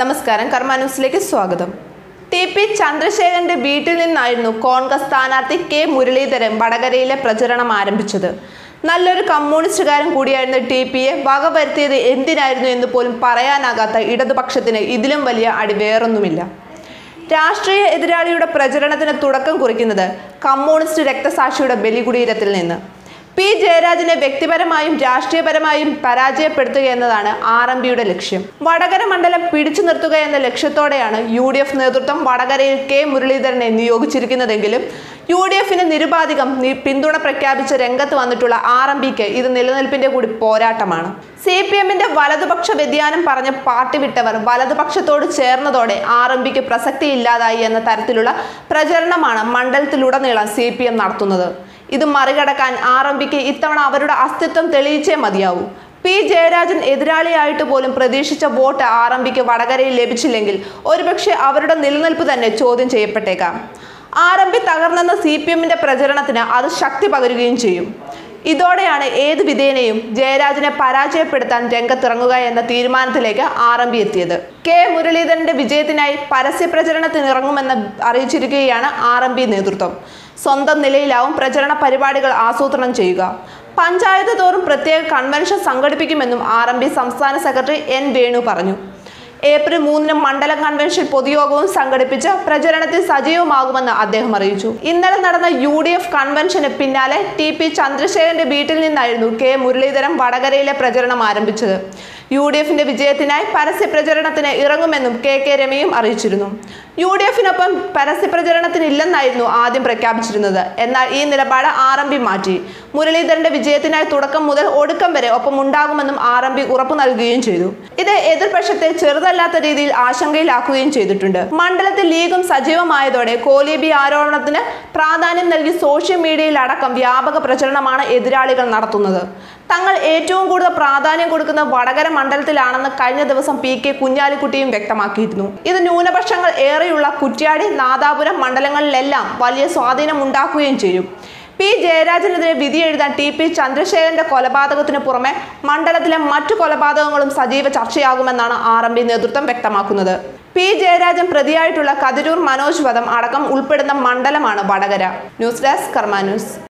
നമസ്കാരം കർമാന്യൂസിലേക്ക് സ്വാഗതം. T P ചന്ദ്രശേഖരന്റെ വീട്ടിൽ നിന്നായിരുന്നു കോൺഗ്രസ് സ്ഥാനാർത്ഥി കെ മുരളീധരൻ വടകരയിലെ പ്രചരണം ആരംഭിച്ചത്. നല്ലൊരു കമ്മ്യൂണിസ്റ്റുകാരൻ കൂടിയായിരുന്ന ടി പിയെ. വകവരുത്തിയത് എന്തിനായിരുന്നു എന്ന് പോലും പറയാനാകാത്ത ഇടതുപക്ഷത്തിന് ഇതിലും വലിയ അടി വേറൊന്നുമില്ല. രാഷ്ട്രീയ എതിരാളിയുടെ പ്രചരണത്തിന് തുടക്കം കുറിക്കുന്നത് കമ്മ്യൂണിസ്റ്റ് രക്തസാക്ഷിയുടെ ബലികുടീരത്തിൽ നിന്ന്. പി ജയരാജനെ വ്യക്തിപരമായും രാഷ്ട്രീയപരമായും പരാജയപ്പെടുത്തുക എന്നതാണ് ആർ എം പിയുടെ ലക്ഷ്യം. വടകര മണ്ഡലം പിടിച്ചു നിർത്തുക എന്ന ലക്ഷ്യത്തോടെയാണ് യു ഡി എഫ് നേതൃത്വം വടകരയിൽ കെ മുരളീധരനെ നിയോഗിച്ചിരിക്കുന്നതെങ്കിലും യു ഡി എഫിന് നിരുപാധികം പിന്തുണ പ്രഖ്യാപിച്ച രംഗത്ത് വന്നിട്ടുള്ള ആർ എം പിക്ക് ഇത് നിലനിൽപ്പിന്റെ കൂടി പോരാട്ടമാണ്. സി പി എമ്മിന്റെ വലതുപക്ഷ വ്യതിയാനം പറഞ്ഞ് പാർട്ടി വിട്ടവർ വലതുപക്ഷത്തോട് ചേർന്നതോടെ ആർ എം പിക്ക് പ്രസക്തി ഇല്ലാതായി എന്ന തരത്തിലുള്ള പ്രചരണമാണ് മണ്ഡലത്തിലുടനീളം സി പി എം നടത്തുന്നത്. ഇത് മറികടക്കാൻ ആർ എം പിക്ക് ഇത്തവണ അവരുടെ അസ്തിത്വം തെളിയിച്ചേ മതിയാവൂ. പി ജയരാജൻ എതിരാളിയായിട്ട് പോലും പ്രതീക്ഷിച്ച വോട്ട് ആർ എം പിക്ക് വടകരയിൽ ലഭിച്ചില്ലെങ്കിൽ ഒരുപക്ഷെ അവരുടെ നിലനിൽപ്പ് തന്നെ ചോദ്യം ചെയ്യപ്പെട്ടേക്കാം. ആർ എം പി തകർന്നെന്ന സി പി എമ്മിന്റെ പ്രചരണത്തിന് അത് ശക്തി പകരുകയും ചെയ്യും. ഇതോടെയാണ് ഏത് വിധേനയും ജയരാജനെ പരാജയപ്പെടുത്താൻ രംഗത്തിറങ്ങുക എന്ന തീരുമാനത്തിലേക്ക് ആർ എം എത്തിയത്. കെ മുരളീധരന്റെ വിജയത്തിനായി പരസ്യ പ്രചരണത്തിനിറങ്ങുമെന്ന് അറിയിച്ചിരിക്കുകയാണ് ആർ എം നേതൃത്വം. സ്വന്തം നിലയിലാവും പ്രചരണ പരിപാടികൾ ആസൂത്രണം ചെയ്യുക. പഞ്ചായത്ത് തോറും പ്രത്യേക കൺവെൻഷൻ സംഘടിപ്പിക്കുമെന്നും ആർ എം സംസ്ഥാന സെക്രട്ടറി എൻ വേണു പറഞ്ഞു. ഏപ്രിൽ മൂന്നിന് മണ്ഡലം കൺവെൻഷൻ പൊതുയോഗവും സംഘടിപ്പിച്ച് പ്രചരണത്തിൽ സജീവമാകുമെന്ന് അദ്ദേഹം അറിയിച്ചു. ഇന്നലെ നടന്ന യു ഡി എഫ് കൺവെൻഷന് പിന്നാലെ ടി പി ചന്ദ്രശേഖരന്റെ വീട്ടിൽ നിന്നായിരുന്നു കെ മുരളീധരൻ വടകരയിലെ പ്രചരണം ആരംഭിച്ചത്. യു ഡി എഫിന്റെ വിജയത്തിനായി പരസ്യ പ്രചരണത്തിന് ഇറങ്ങുമെന്നും കെ കെ രമയും അറിയിച്ചിരുന്നു. യു ഡി എഫിനൊപ്പം പരസ്യ പ്രചരണത്തിനില്ലെന്നായിരുന്നു ആദ്യം പ്രഖ്യാപിച്ചിരുന്നത്. എന്നാൽ ഈ നിലപാട് ആർ എം പി മാറ്റി. മുരളീധരന്റെ വിജയത്തിനായി തുടക്കം മുതൽ ഒടുക്കം വരെ ഒപ്പം ഉണ്ടാകുമെന്നും ആർ എം പി ഉറപ്പു നൽകുകയും ചെയ്തു. ഇത് എതിർപക്ഷത്തെ ചെറുതല്ലാത്ത രീതിയിൽ ആശങ്കയിലാക്കുകയും ചെയ്തിട്ടുണ്ട്. മണ്ഡലത്തിൽ ലീഗും സജീവമായതോടെ കോലീബി ആരോപണത്തിന് പ്രാധാന്യം നൽകി സോഷ്യൽ മീഡിയയിലടക്കം വ്യാപക പ്രചരണമാണ് എതിരാളികൾ നടത്തുന്നത്. തങ്ങൾ ഏറ്റവും കൂടുതൽ പ്രാധാന്യം കൊടുക്കുന്ന വടകര മണ്ഡലത്തിലാണെന്ന് കഴിഞ്ഞ ദിവസം പി കെ കുഞ്ഞാലിക്കുട്ടിയും വ്യക്തമാക്കിയിരുന്നു. ഇത് ന്യൂനപക്ഷങ്ങൾ ഏറെയുള്ള കുറ്റ്യാടി നാദാപുരം മണ്ഡലങ്ങളിലെല്ലാം വലിയ സ്വാധീനം ഉണ്ടാക്കുകയും ചെയ്യും. പി ജയരാജനെതിരെ വിധി എഴുതാൻ ടി പി ചന്ദ്രശേഖരന്റെ കൊലപാതകത്തിന് പുറമെ മണ്ഡലത്തിലെ മറ്റു കൊലപാതകങ്ങളും സജീവ ചർച്ചയാകുമെന്നാണ് ആർ എം പി നേതൃത്വം വ്യക്തമാക്കുന്നത്. പി ജയരാജൻ പ്രതിയായിട്ടുള്ള കതിരൂർ മനോജ് വധം അടക്കം ഉൾപ്പെടുന്ന മണ്ഡലമാണ് Vadakara. News desk Karma news.